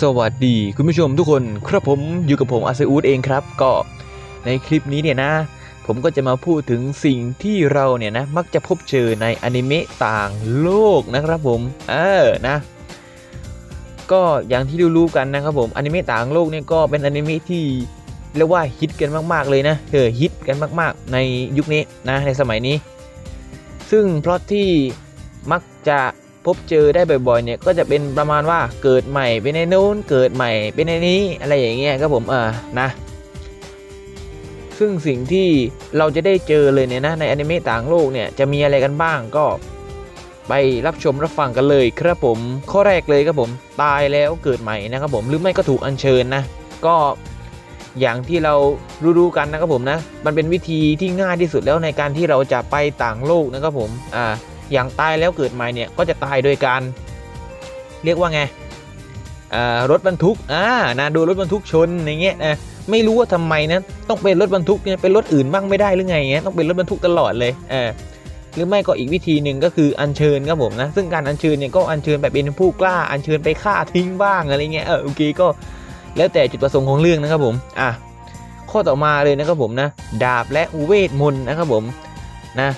สวัสดีคุณผู้ชมทุกคนครับผมอยู่กับผมอาเซอูดเองครับ ก็ในคลิปนี้เนี่ยนะ ผมก็จะมาพูดถึงสิ่งที่เราเนี่ยนะมักจะพบเจอในอนิเมะต่างโลกนะครับผม เออนะ ก็อย่างที่รู้ๆกันนะครับผมอนิเมะต่างโลกเนี่ยก็เป็นอนิเมะที่เรียกว่าฮิตกันมากๆเลยนะเออฮิตกันมากๆ ในยุคนี้นะในสมัยนี้ ซึ่งเพราะที่มักจะ พบเจอได้บ่อยๆเนี่ยก็จะเป็นประมาณว่าเกิดใหม่เป็นในนู้นเกิดใหม่เป็นในนี้อะไรอย่างเงี้ยครับผมเออนะ ซึ่งสิ่งที่เราจะได้เจอเลยเนี่ยนะในอนิเมะต่างโลกเนี่ยจะมีอะไรกันบ้างก็ไปรับชมรับฟังกันเลยครับผม ข้อแรกเลยครับผมตายแล้วเกิดใหม่นะครับผมหรือไม่ก็ถูกอัญเชิญนะ ก็อย่างที่เรารู้ๆกันนะครับผมนะ มันเป็นวิธีที่ง่ายที่สุดแล้วในการที่เราจะไปต่างโลกนะครับผมอ่า อย่างตายแล้วเกิดใหม่เนี่ยก็จะตายโดยการ เรียกว่าไงรถบรรทุกอ่านะโดนรถบรรทุกชนอย่างเงี้ยนะไม่รู้ว่าทำไมนะต้องเป็นรถบรรทุกเนี่ยเป็นรถอื่นบ้างไม่ได้หรือไงเงี้ยต้องเป็นรถบรรทุกตลอดเลยเออหรือไม่ก็อีกวิธีหนึ่งก็คืออัญเชิญครับผมนะซึ่งการอัญเชิญเนี่ยก็อัญเชิญแบบเป็นผู้กล้าอัญเชิญไปฆ่าทิ้งบ้างอะไรเงี้ยเออโอเคก็แล้วแต่จุดประสงค์ของเรื่องนะครับผมอะข้อต่อมาเลยนะครับผมนะดาบและเวทมนต์นะครับผมนะ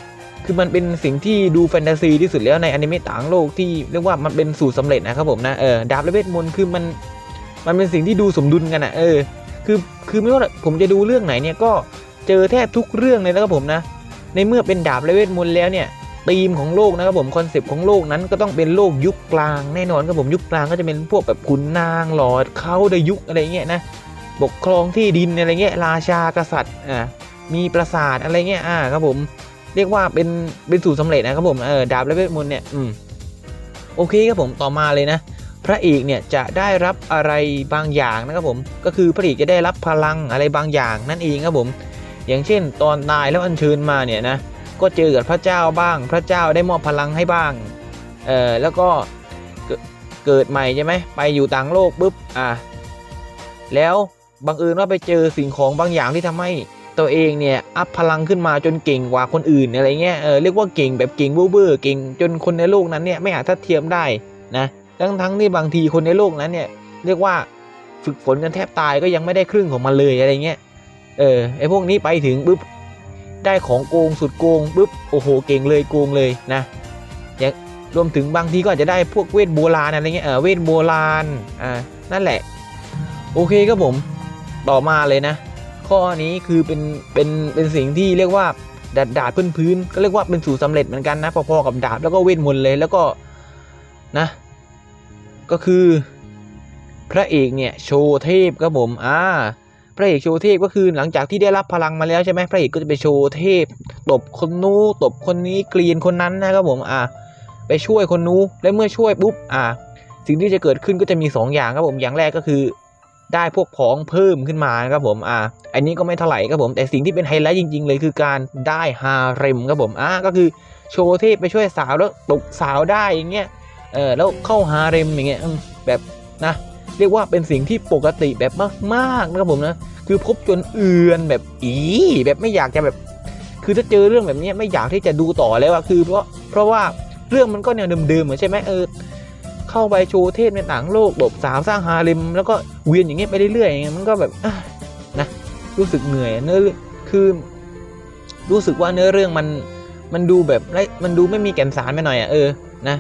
คือมันเป็นสิ่งที่ดูแฟนตาซีที่สุดแล้วในอนิเมะต่างโลกที่เรียกว่ามันเป็นสูตรสำเร็จนะครับผมนะเออดาบและเวทมนต์คือมันมันเป็นสิ่งที่ดูสมดุลกันอะเออคือคือไม่ว่าผมจะดูเรื่องไหนเนี่ยก็เจอแทบทุกเรื่องเลยนะครับผมนะในเมื่อเป็นดาบและเวทมนต์แล้วเนี่ยธีมของโลกนะครับผมคอนเซปต์ของโลกนั้นก็ต้องเป็นโลกยุคกลางแน่นอนครับผมยุคกลางก็จะเป็นพวกแบบขุนนางหลอดเขาดยุคอะไรเงี้ยนะปกครองที่ดินอะไรเงี้ยราชากษัตริย์อ่ามีปราสาทอะไรเงี้ยอ่าครับผม เรียกว่าเป็นเป็นสูตรสำเร็จนะครับผมเออดาบและเวทมนต์เนี่ยอืมโอเคครับผมต่อมาเลยนะ พระเอกเนี่ยจะได้รับอะไรบางอย่างนะครับผม ก็คือพระเอกจะได้รับพลังอะไรบางอย่างนั่นเองครับผม อย่างเช่น ตอนตายแล้วอัญเชิญมาเนี่ยนะก็เจอกับพระเจ้าบ้าง พระเจ้าได้มอบพลังให้บ้างเออแล้วก็เกิดใหม่ใช่ไหมไปอยู่ต่างโลกปุ๊บอะแล้วบังเอิญว่าไปเจอสิ่งของบางอย่างที่ทำให้ ตัวเองเนี่ยอัพพลังขึ้นมาจนเก่งกว่าคนอื่นอะไรเงี้ยเออเรียกว่าเก่งแบบเก่งเบ้อเก่งจนคนในโลกนั้นเนี่ยไม่อาจทัดเทียมได้นะทั้งทั้งที่บางทีคนในโลกนั้นเนี่ยเรียกว่าฝึกฝนกันแทบตายก็ยังไม่ได้ครึ่งของมันเลยอะไรเงี้ยเออไอพวกนี้ไปถึงปุ๊บได้ของโกงสุดโกงปุ๊บโอ้โหเก่งเลยโกงเลยนะอย่างรวมถึงบางทีก็อาจจะได้พวกเวทโบราณอะไรเงี้ยเออเวทโบราณอ่านั่นแหละ โอเคครับผมต่อมาเลยนะ ข้อนี้คือเป็นเป็นเป็นสิ่งที่เรียกว่าดาดดาดพื้นพื้นก็เรียกว่าเป็นสูตรสำเร็จเหมือนกันนะพอๆกับดาบแล้วก็เวทมนต์เลยแล้วก็นะ ก็คือพระเอกเนี่ยโชว์เทพครับผมอ่าพระเอกโชว์เทพก็คือหลังจากที่ได้รับพลังมาแล้วใช่ไหมพระเอกก็จะไปโชว์เทพ ตบคนนู้ตบคนนี้เกลียนคนนั้นนะครับผมอ่าไปช่วยคนนู้และเมื่อช่วยปุ๊บอ่าสิ่งที่จะเกิดขึ้นก็จะมี 2 อย่างครับผมอย่างแรกก็คือ ได้พวกของเพิ่มขึ้นมาครับผมอ่าอันนี้ก็ไม่เท่าไหร่ครับผม แต่สิ่งที่เป็นไฮไลท์จริง ๆ เลยคือการได้ฮาเร็มครับผมอ่าก็คือโชว์เทพไปช่วยสาวแล้วตกสาวได้อย่างเงี้ยเออแล้วเข้าฮาเร็มอย่างเงี้ยแบบนะเรียกว่าเป็นสิ่งที่ปกติแบบมากๆนะครับผมนะคือพบจนเอือนแบบอีแบบไม่อยากจะแบบ คือถ้าเจอเรื่องแบบนี้ไม่อยากที่จะดูต่อแล้วอะคือเพราะเพราะว่าเรื่องมันก็แนวเดิมๆเหมือนใช่ไหมเออ เข้าไปโชว์เทพในต่างโลกบบสาวสร้างฮาเร็มแล้วก็เวียนอย่างเงี้ยไปเรื่อยๆอย่างเงี้ยมันก็แบบอะนะรู้สึกเหนื่อยเนื้อคือรู้สึกว่าเนื้อเรื่องมันมันดูแบบไรมันดูไม่มีแก่นสารไปหน่อยอะเออนะ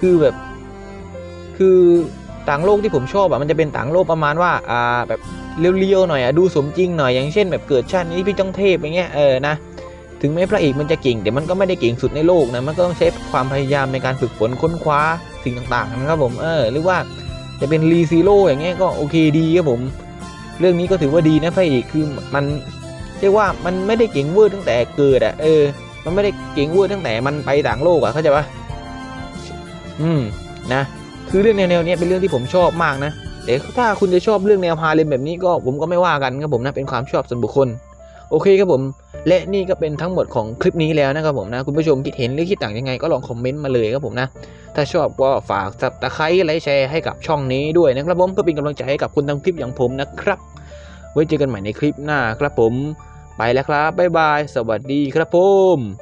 คือแบบ คือต่างโลกที่ผมชอบอะมันจะเป็นต่างโลกประมาณว่าอ่าแบบเรียวๆหน่อยอะดูสมจริงหน่อยอย่างเช่น แบบเกิดชาตินี้พี่จ้องเทพอย่างเงี้ยเออนะถึงแม้พระเอกมันจะเก่งแต่มันก็ไม่ได้เก่งสุดในโลกนะมันก็ต้องใช้ความพยายามในการฝึกฝนค้นคว้า สิ่งต่างๆนะครับผมเออหรือว่าจะเป็นรีซีโร่อย่างเงี้ยก็โอเคดีครับผม เรื่องนี้ก็ถือว่าดีนะพระเอกคือมันเรียกว่ามันไม่ได้เก่งเวอร์ตั้งแต่เกิดอะเออ มันไม่ได้เก่งเวอร์ตั้งแต่มันไปต่างโลกอะเข้าใจปะอืมนะคือเรื่องแนวๆเนี้ยเป็นเรื่องที่ผมชอบมากนะแต่ถ้าคุณจะชอบเรื่องแนวฮาเลมแบบนี้ก็ผมก็ไม่ว่ากันครับผมนะเป็นความชอบส่วนบุคคล โอเคครับผม และนี่ก็เป็นทั้งหมดของคลิปนี้แล้วนะครับผมนะ คุณผู้ชมคิดเห็นหรือคิดต่างยังไงก็ลองคอมเมนต์มาเลยครับผมนะ ถ้าชอบก็ฝากสับตะไคร้ไลค์แชร์ให้กับช่องนี้ด้วยนะครับผมเพื่อเป็นกำลังใจให้กับคุณทำคลิปอย่างผมนะครับ ไว้เจอกันใหม่ในคลิปหน้าครับผม ไปแล้วครับบ๊ายบาย สวัสดีครับผม